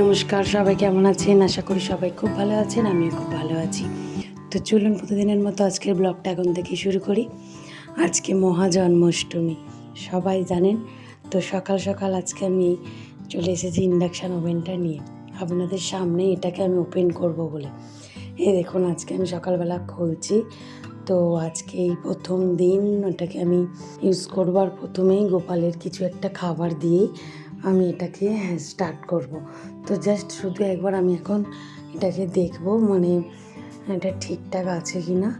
নমস্কার, সবাই কেমন আছেন? আশা করি সবাই খুব ভালো আছেন, আমিও খুব ভালো আছি। তো চলুন প্রতিদিনের মতো আজকের ব্লগটা এখন থেকে শুরু করি। আজকে মহা জন্মাষ্টমী সবাই জানেন? তো সকাল সকাল আজকে আমি চলে এসেছি ইন্ডাকশান ওভেনটা নিয়ে। আপনাদের সামনে এটাকে আমি ওপেন করব বলে। এই দেখুন, আজকে আমি সকালবেলা খুলছি। তো আজকে এই প্রথম দিন ওটাকে আমি ইউজ করবার প্রথমেই গোপালের কিছু একটা খাবার দিয়েই আমি এটাকে স্টার্ট করব। তো জাস্ট শুধু একবার আমি এখন এটাকে দেখব মানে এটা ঠিকঠাক আছে কি না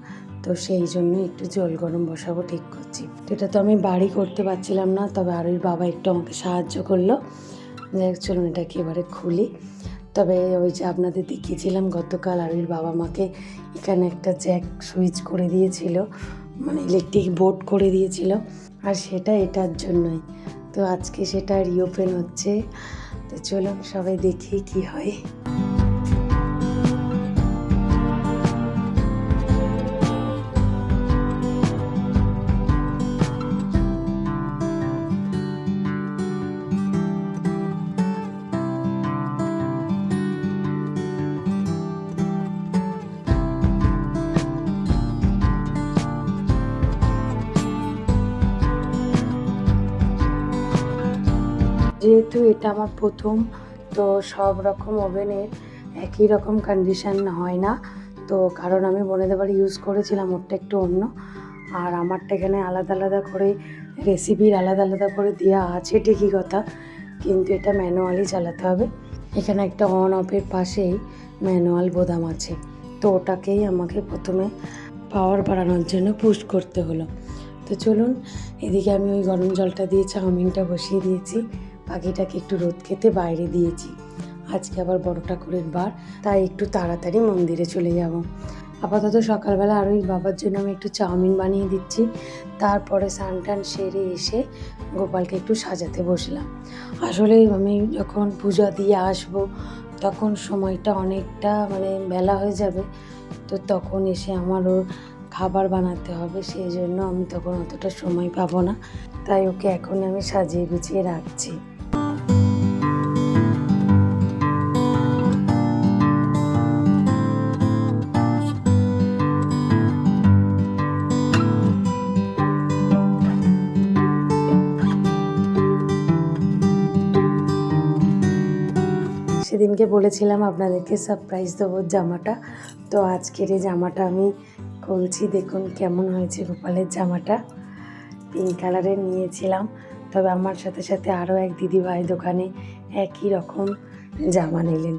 তো সেই জন্য একটু জল গরম বসাবো, ঠিক করছি। তো এটা তো আমি বাড়ি করতে পারছিলাম না, তবে আরোই বাবা একটু আমাকে সাহায্য করল। যাই চলুন এটাকে এবারে খুলি। তবে ওই যে আপনাদের দেখিয়েছিলাম, গতকাল আরুর বাবা মাকে এখানে একটা জ্যাক সুইচ করে দিয়েছিল মানে ইলেকট্রিক বোর্ড করে দিয়েছিল। আর সেটা এটার জন্যই। তো আজকে সেটা রিওপেন হচ্ছে। তো চলুন সবাই দেখি কি হয়। যেহেতু এটা আমার প্রথম, তো সব রকম ওভেনের একই রকম কন্ডিশন হয় না। তো কারণ আমি বোনেদের বাড়ি ইউজ করেছিলাম, ওরটা একটু অন্য। আর আমারটা এখানে আলাদা আলাদা করে রেসিপির আলাদা আলাদা করে দেওয়া আছে, ঠিকই কথা। কিন্তু এটা ম্যানুয়ালি চালাতে হবে। এখানে একটা অন অফের পাশেই ম্যানুয়াল বোদাম আছে। তো ওটাকেই আমাকে প্রথমে পাওয়ার বাড়ানোর জন্য পুশ করতে হলো। তো চলুন, এদিকে আমি ওই গরম জলটা দিয়ে, চাউমিনটা বসিয়ে দিয়েছি। পাখিটাকে একটু রোদ খেতে বাইরে দিয়েছি। আজকে আবার বড় ঠাকুরের বার, তাই একটু তাড়াতাড়ি মন্দিরে চলে যাব। আপাতত সকালবেলা আরও বাবার জন্য আমি একটু চাউমিন বানিয়ে দিচ্ছি। তারপরে স্নান টান সেরে এসে গোপালকে একটু সাজাতে বসলাম। আসলে আমি যখন পূজা দিয়ে আসব, তখন সময়টা অনেকটা মানে বেলা হয়ে যাবে। তো তখন এসে আমারও খাবার বানাতে হবে, সেই জন্য আমি তখন অতটা সময় পাবো না। তাই ওকে এখন আমি সাজিয়ে গুছিয়ে রাখছি। সেদিনকে বলেছিলাম আপনাদেরকে সারপ্রাইজ দেবো জামাটা। তো আজকের এই জামাটা আমি খুলছি, দেখুন কেমন হয়েছে গোপালের জামাটা। পিঙ্ক কালারের নিয়েছিলাম, তবে আমার সাথে সাথে আরও এক দিদিভাই দোকানে একই রকম জামা নিলেন।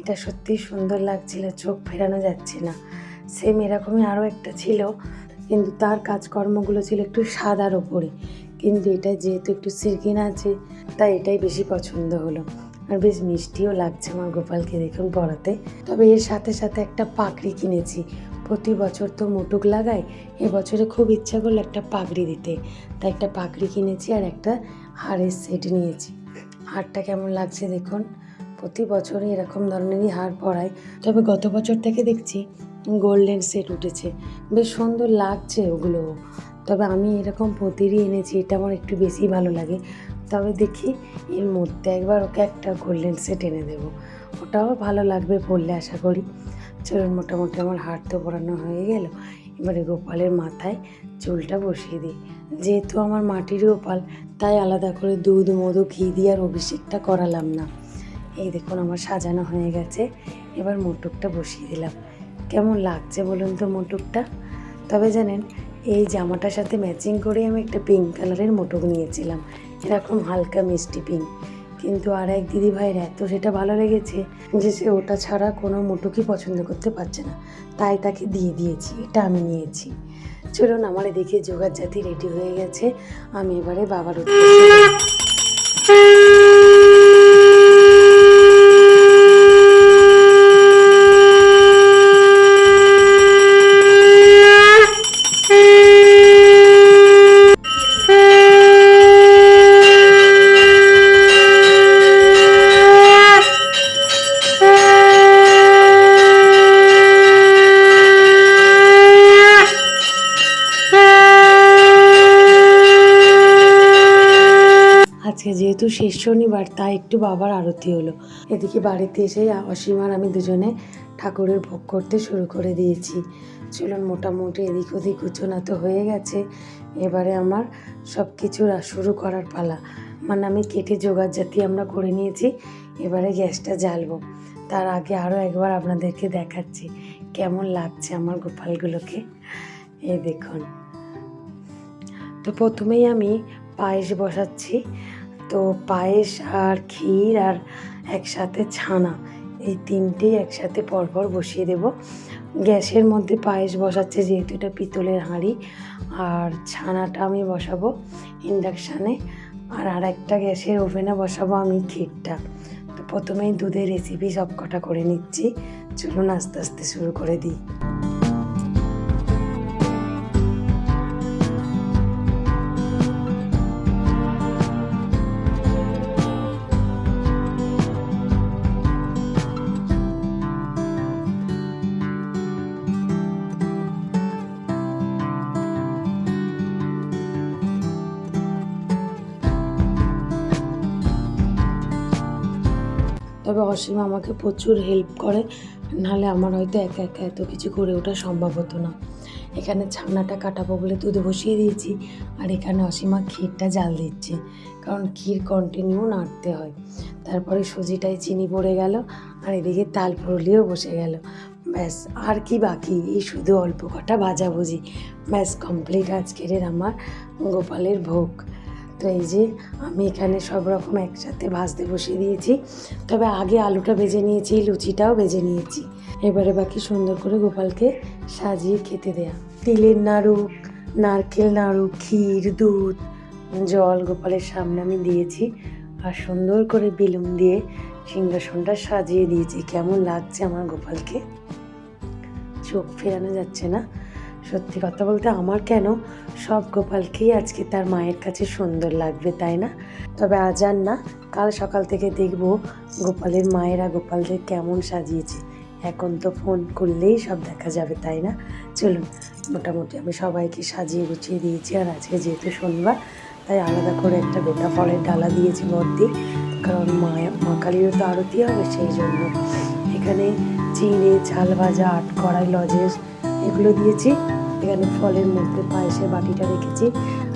এটা সত্যিই সুন্দর লাগছিল, চোখ ফেরানো যাচ্ছে না। সেম এরকমই আরও একটা ছিল, কিন্তু তার কাজকর্মগুলো ছিল একটু সাদার ওপরে। কিন্তু এটা যেহেতু একটু সিল্কিন আছে, তাই এটাই বেশি পছন্দ হলো। আর বেশ মিষ্টিও লাগছে আমার গোপালকে দেখুন পরাতে তবে এর সাথে সাথে একটা পাগড়ি কিনেছি। প্রতি বছর তো মুটুক লাগাই, এবছরে খুব ইচ্ছা করল একটা পাগড়ি দিতে। তাই একটা পাগড়ি কিনেছি আর একটা হারের সেট নিয়েছি। হারটা কেমন লাগছে দেখুন। প্রতি বছরই এরকম ধরনেরই হার পরাই। তবে গত বছর থেকে দেখছি গোল্ডেন সেট উঠেছে। বেশ সুন্দর লাগছে ওগুলো তবে আমি এরকম প্রতিরই এনেছি, এটা আমার একটু বেশি ভালো লাগে। তবে দেখি এর মধ্যে একবার ওকে একটা গোল্ডেন সেট এনে দেবো। ওটাও ভালো লাগবে পরলে আশা করি। চলুন, মোটামুটি আমার হাট তো পরানো হয়ে গেল। এবারে গোপালের মাথায় চুলটা বসিয়ে দিই। যেহেতু আমার মাটির গোপাল তাই আলাদা করে দুধ, মধু, ঘি দিয়ে আর অভিষেকটা করালাম না। এই দেখুন, আমার সাজানো হয়ে গেছে। এবার মোটুকটা বসিয়ে দিলাম। কেমন লাগছে বলুন তো মোটুকটা? তবে জানেন, এই জামাটার সাথে ম্যাচিং করে আমি একটা পিঙ্ক কালারের মোটক নিয়েছিলাম। এরকম হালকা মিষ্টি পিঙ্ক কিন্তু আর এক দিদি ভাইয়ের এত সেটা ভালো লেগেছে যে সে ওটা ছাড়া কোনো মোটুকি পছন্দ করতে পারছে না। তাই তাকে দিয়ে দিয়েছি, এটা আমি নিয়েছি। চলুন, আমার দেখে যোগার জাতি রেডি হয়ে গেছে। আমি এবারে বাবার উদ্দেশ্যে আজকে যেহেতু শেষ শনিবার, তাই একটু বাবার আরতি হলো। এদিকে বাড়িতে এসে অসীম আর আমি দুজনে ঠাকুরের ভোগ করতে শুরু করে দিয়েছি। চলুন, মোটামুটি এদিক ওদিক গুছানো তো হয়ে গেছে। এবারে আমার সব কিছু শুরু করার পালা। মানে আমি কেটে জোগাড় জাতি আমরা করে নিয়েছি। এবারে গ্যাসটা জ্বালবো। তার আগে আরও একবার আপনাদেরকে দেখাচ্ছি। কেমন লাগছে আমার গোপালগুলোকে? এই দেখুন। তো প্রথমেই আমি পায়েস বসাচ্ছি। তো পায়েস আর ক্ষীর আর একসাথে ছানা, এই তিনটেই একসাথে পরপর বসিয়ে দেব। গ্যাসের মধ্যে পায়েস বসাচ্ছে যেহেতু এটা পিতলের হাঁড়ি, আর ছানাটা আমি বসাবো ইন্ডাকশানে, আর আর একটা গ্যাসের ওভেনে বসাবো আমি ক্ষীরটা। তো প্রথমেই দুধের রেসিপি সব কটা করে নিচ্ছি। চলুন আস্তে আস্তে শুরু করে দিই। তবে অসীম আমাকে প্রচুর হেল্প করে, নাহলে আমার হয়তো একা একা এত কিছু করে ওঠা সম্ভব হতো না। এখানে ছানাটা কাটাবো বলে দুধে বসিয়ে দিয়েছি, আর এখানে অসীমা ক্ষীরটা জাল দিচ্ছে, কারণ ক্ষীর কন্টিনিউ নাড়তে হয়। তারপরে সুজিটায় চিনি পড়ে গেল, আর এদিকে তাল পুরলিও বসে গেল। ব্যাস, আর কি বাকি? এই শুধু অল্প কটা ভাজাভুজি ব্যাস কমপ্লিট আজকের আমার গোপালের ভোগ। এই যে আমি এখানে সব রকম একসাথে ভাজতে বসিয়ে দিয়েছি। তবে আগে আলুটা ভেজে নিয়েছি, লুচিটাও ভেজে নিয়েছি। এবারে বাকি সুন্দর করে গোপালকে সাজিয়ে খেতে দেয়া। তিলের নাড়ু, নারকেল নাড়ু, ক্ষীর, দুধ, জল গোপালের সামনে আমি দিয়েছি আর সুন্দর করে বেলুন দিয়ে সিংহাসনটা সাজিয়ে দিয়েছি। কেমন লাগছে আমার গোপালকে? চোখ ফেরানো যাচ্ছে না। সত্যি কথা বলতে আমার কেন সব গোপালকেই আজকে তার মায়ের কাছে সুন্দর লাগবে, তাই না? তবে আজ আর না, কাল সকাল থেকে দেখব গোপালের মায়েরা গোপালদের কেমন সাজিয়েছে। এখন তো ফোন করলেই সব দেখা যাবে, তাই না? চলুন, মোটামুটি আমি সবাইকে সাজিয়ে গুছিয়ে দিয়েছি আর আজকে যেহেতু শনিবার, তাই আলাদা করে একটা গোটা ফলের ডালা দিয়েছি ভর্তি কারণ মায়া, মা কালীরও তো আরতি হবে সেই জন্য। এখানে চিড়ে ঝাল ভাজা, আট কড়াই, লজেস, এগুলো দিয়েছি। এখানে ফলের মধ্যে পায়েসের বাটিটা রেখেছি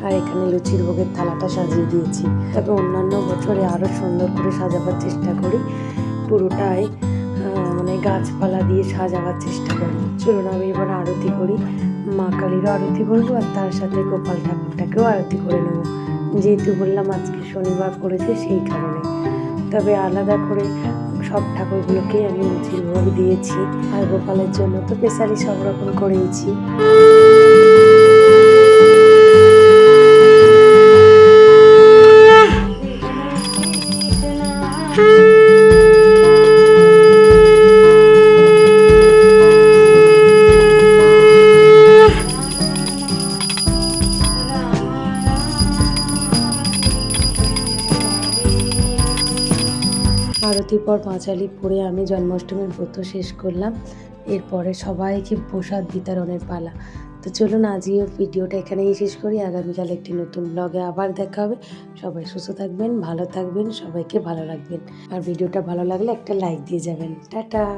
আর এখানে লুচির ভোগের থালাটা সাজিয়ে দিয়েছি। তবে অন্যান্য বছরে আরও সুন্দর করে সাজাবার চেষ্টা করি। পুরোটাই মানে গাছপালা দিয়ে সাজাবার চেষ্টা করি। চলুন আমি এবার আরতি করি। মা কালীরও আরতি করব আর তার সাথে গোপাল ঠাকুরটাকেও আরতি করে নেব। যেহেতু বললাম আজকে শনিবার পড়েছে সেই কারণে। তবে আলাদা করে সব ঠাকুরগুলোকেই আমি লুচির ভোগ দিয়েছি। আর গোপালের জন্য তো স্পেশালি সব রকম করেইছি। আরতির পর পাঁচালি পড়ে আমি জন্মাষ্টমীর ব্রত শেষ করলাম। এরপরে সবাইকে প্রসাদ বিতরণের পালা। তো চলুন আজকে ভিডিওটা এখানেই শেষ করি। আগামীকাল একটি নতুন ব্লগে আবার দেখা হবে। সবাই সুস্থ থাকবেন, ভালো থাকবেন, সবাইকে ভালো রাখবেন। আর ভিডিওটা ভালো লাগলে একটা লাইক দিয়ে যাবেন। টাটা!